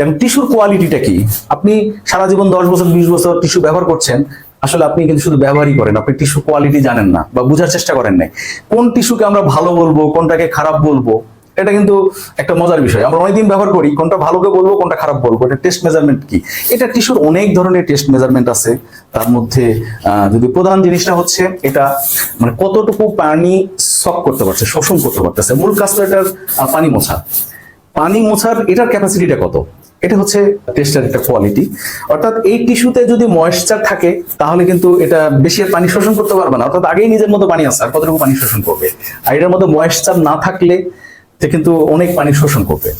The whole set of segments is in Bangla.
এবং টিস্যুর কোয়ালিটিটা কি? আপনি সারা জীবন দশ বছর, বিশ বছর টিস্যু ব্যবহার করছেন, আসলে আপনি কিন্তু শুধু ব্যবহারই করেন, আপনি টিস্যু কোয়ালিটি জানেন না বা বোঝার চেষ্টা করেন নাই। কোন টিস্যুকে আমরা ভালো বলব, কোনটাকে খারাপ বলব, এটা কিন্তু একটা মজার বিষয়। আমরা অনেকদিন ব্যবহার করি, কোনটা ভালোকে বলব, কোনটা খারাপ বলব, এটা টেস্ট মেজারমেন্ট কি? এটা টিস্যুর অনেক ধরনের টেস্ট মেজারমেন্ট আছে। তার মধ্যে যদি প্রধান জিনিসটা হচ্ছে, এটা মানে কতটুকু পানি সক করতে পারছে, শোষণ করতে পারতেছে। মূল কাজ তো এটার পানি মোছা। পানি মোছার, এটার ক্যাপাসিটিটা কত? এটা হচ্ছে টেস্টের একটা কোয়ালিটি অর্থাৎ এই টিস্যুতে যদি ময়েশ্চার থাকে, তাহলে কিন্তু এটা বেশি পানি শোষণ করতে পারবে না। অর্থাৎ আগেই নিজের মতো পানি আছে, আর কতটুকু পানি শোষণ করবে? আর এটার মধ্যে ময়েশ্চার না থাকলে সে কিন্তু অনেক পানি শোষণ করবে।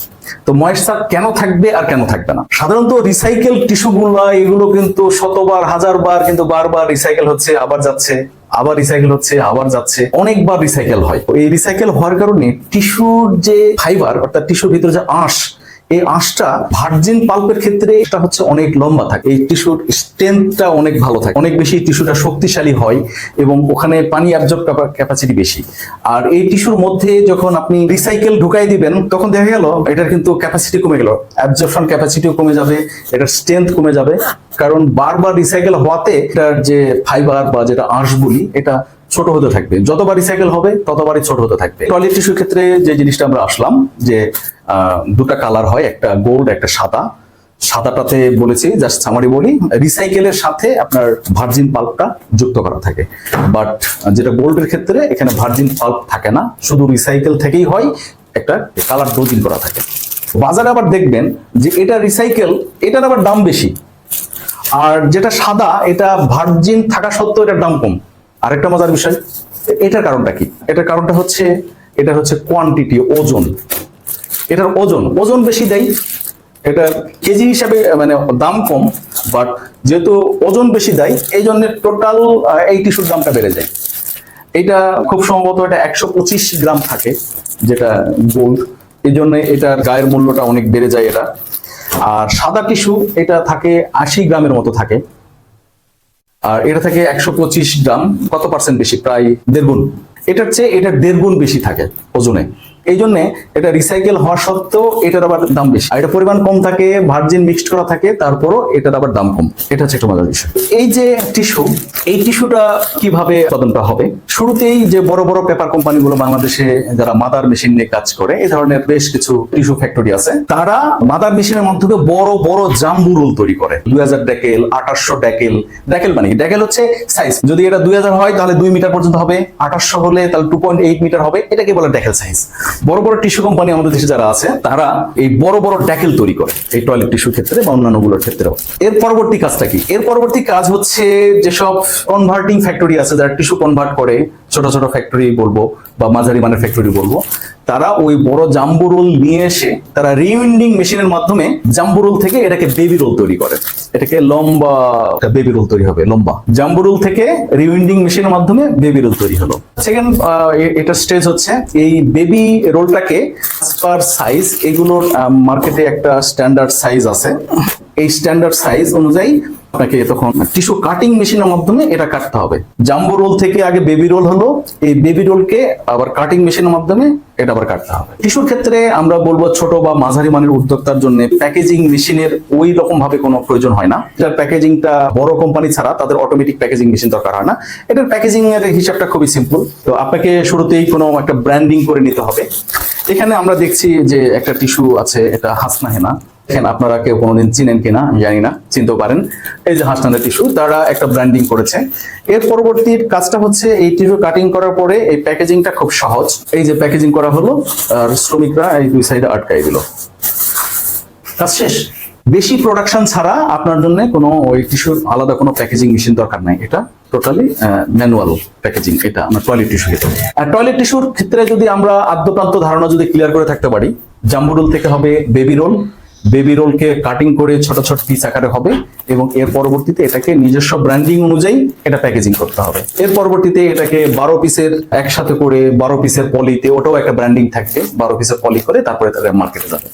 তো ময়েশ্চার কেন থাকবে আর কেন থাকবে না? সাধারণত রিসাইকেল টিস্যুগুলো এগুলো কিন্তু শতবার, হাজারবার, কিন্তু বারবার রিসাইকেল হচ্ছে, আবার যাচ্ছে, আবার রিসাইকেল হচ্ছে, আবার যাচ্ছে, অনেকবার রিসাইকেল হয়। এই রিসাইকেল হওয়ার কারণে টিস্যুর যে ফাইবার অর্থাৎ টিস্যুর ভিতরে যে আঁশ এই আঁশটা ভার্জিন পাল্পের ক্ষেত্রে এটা হচ্ছে অনেক লম্বা থাকে। এই টিস্যুর স্ট্রেংথটা অনেক ভালো থাকে। অনেক বেশি টিস্যুটা শক্তিশালী হয় এবং ওখানে পানি অ্যাবজর্ব ক্যাপাসিটি বেশি। আর এই টিস্যুর মধ্যে যখন আপনি রিসাইকেল ঢুকাই দিবেন, তখন দেখা গেল এটার কিন্তু ক্যাপাসিটি কমে গেল। অ্যাবজর্পশন ক্যাপাসিটিও কমে যাবে, এটার স্ট্রেংথ কমে যাবে। কারণ বারবার রিসাইকেল হওয়াতে এটার যে ফাইবার বা যেটা আঁশ বলি, এটা ছোট হতে থাকবে। যতবার রিসাইকেল হবে, ততবারই ছোট হতে থাকবে। টয়লেট টিস্যুর ক্ষেত্রে যে জিনিসটা আমরা আসলাম, যে দুটা কালার হয়, একটা গোল্ড একটা সাদা। সাদাটাতে বলেছি জাস্ট সামারি বলি রিসাইকেলের সাথে আপনার ভার্জিন পাল্পটা যুক্ত করা থাকে। বাট যেটা গোল্ডের ক্ষেত্রে, এখানে ভার্জিন পাল্প থাকে না। শুধু রিসাইকেল থেকেই হয়, একটা কালার ডোজিং করা থাকে। বাজারে আবার দেখবেন যে এটা রিসাইকেল এটার আবার দাম বেশি। আর যেটা সাদা, এটা ভার্জিন থাকা সত্ত্বেও এটার দাম কম। আরেকটা মজার বিষয়, এটার কারণটা কি? এটার কারণটা হচ্ছে, এটা হচ্ছে কোয়ান্টিটি ওজন। এটার ওজন ওজন বেশি দেয়, এটা কেজি হিসাবে মানে দাম কম বাট যেহেতু ওজন বেশি দেয় এই জন্য টোটাল এই টিস্যুর দামটা বেড়ে যায়। এটা খুব সম্ভবত এটা একশো পঁচিশ গ্রাম থাকে, যেটা গোল্ড এই জন্য এটার গায়ের মূল্যটা অনেক বেড়ে যায় এটা। আর সাদা টিস্যু এটা থাকে আশি গ্রামের মতো থাকে। আর এটা থাকে একশো পঁচিশ গ্রাম। কত পার্সেন্ট বেশি? প্রায় দেড় গুণ। এটার চেয়ে এটা দেড় গুণ বেশি থাকে ওজনে। এই জন্য এটা রিসাইকেল হওয়া সত্ত্বেও এটার আবার দাম বেশি। আর এটা পরিমাণ কম থাকে ভার্জিন মিক্সড করা থাকে, তারপরও এটার আবার দাম কম। এটা হচ্ছে একটা মজার বিষয়। এই যে টিস্যু এই টিস্যুটা কীভাবে উৎপাদনটা হবে? শুরুতেই যে বড় বড় পেপার কোম্পানিগুলো বাংলাদেশে যারা মাদার মেশিন নিয়ে কাজ করে এই ধরনের বেশ কিছু টিস্যু ফ্যাক্টরি আছে, তারা মাদার মেশিনের মাধ্যমে বড় বড় জাম্বু রোল তৈরি করে। দুই হাজার ডেকেল আঠাশশো ডেকেল। ডেকেল মানে কি? ডেকেল হচ্ছে সাইজ যদি এটা দুই হাজার হয়, তাহলে দুই মিটার পর্যন্ত হবে। আঠাশশো হলে তাহলে টু পয়েন্ট এইট মিটার হবে। এটাকে বলে ডেকেল সাইজ বড় বড় টিস্যু কোম্পানি আমাদের দেশে যারা আছে, তারা এই বড় বড় ট্যাকেল তৈরি করে এই টয়লেট টিস্যু ক্ষেত্রে বা অন্যান্যগুলোর ক্ষেত্রেও এর পরবর্তী কাজটা কি? এর পরবর্তী কাজ হচ্ছে যেসব কনভার্টিং ফ্যাক্টরি আছে, যারা টিস্যু কনভার্ট করে ছোট ছোট ফ্যাক্টরি বলব বা মাঝারি মানের ফ্যাক্টরি বলব, তারা ওই বড় জাম্বু রোল নিয়ে এসে তারা রিউইন্ডিং মেশিনের মাধ্যমে জাম্বু রোল থেকে এটাকে বেবি রোল তৈরি করে। এটাকে লম্বা বেবি রোল তৈরি হবে, লম্বা। জাম্বু রোল থেকে রিউইন্ডিং মেশিনের মাধ্যমে বেবি রোল তৈরি হলো। সেকেন্ড এটা স্টেজ হচ্ছে এই বেবি রোলটাকে পার সাইজ এগুলোর মার্কেটে একটা স্ট্যান্ডার্ড সাইজ আছে। এই স্ট্যান্ডার্ড সাইজ অনুযায়ী আপনাকে তখন টিস্যু কাটিং মেশিনের মাধ্যমে এটা কাটতে হবে। জাম্বো রোল থেকে আগে বেবি রোল হলো, এই বেবি রোলকে আবার কাটিং মেশিনের মাধ্যমে এটা আবার কাটতে হবে। টিস্যুর ক্ষেত্রে আমরা বলব ছোট বা মাঝারি মানের উদ্যোক্তার জন্য প্যাকেজিং মেশিনের ওই রকম ভাবে কোনো প্রয়োজন হয় না। এটার প্যাকেজিংটা বড় কোম্পানি ছাড়া তাদের অটোমেটিক প্যাকেজিং মেশিন দরকার হয় না। এটার প্যাকেজিং এর হিসাবটা খুবই সিম্পল তো আপনাকে শুরুতেই কোনো একটা ব্র্যান্ডিং করে নিতে হবে। এখানে আমরা দেখছি যে একটা টিস্যু আছে, এটা হাসনা হেনা দেখেন, আপনারা কেউ কোনোদিন চিনেন কিনা, আমি জানি না, চিনতেও পারেন। এই যে হাসনানা টিস্যু তারা একটা ব্র্যান্ডিং করেছে। এর পরবর্তী কাজটা হচ্ছে এই টিস্যু কাটিং করার পরে এই প্যাকেজিংটা খুব সহজ। এই যে প্যাকেজিং করা হলো, আর শ্রমিকরা এই দুই সাইডে আটকাই দিল। কাজ শেষ। বেশি প্রোডাকশন ছাড়া আপনার জন্য কোনো ওই টিস্যুর আলাদা কোনো প্যাকেজিং মেশিন দরকার নাই। এটা টোটালি ম্যানুয়াল প্যাকেজিং এটা আমরা টয়লেট টিস্যু আর টয়লেট টিস্যুর ক্ষেত্রে যদি আমরা আদ্যপ্রান্ত ধারণা যদি ক্লিয়ার করে থাকতে পারি জাম্বু রোল থেকে হবে বেবি রোল বেবি রোলকে কাটিং করে ছোট ছোট পিস আকারে হবে এবং এর পরবর্তীতে এটাকে নিজস্ব ব্র্যান্ডিং অনুযায়ী এটা প্যাকেজিং করতে হবে। এর পরবর্তীতে এটাকে বারো পিসের একসাথে করে, বারো পিসের পলিতে ওটাও একটা ব্র্যান্ডিং থাকবে, বারো পিসের পলি করে তারপরে তাদের মার্কেটে যাবে।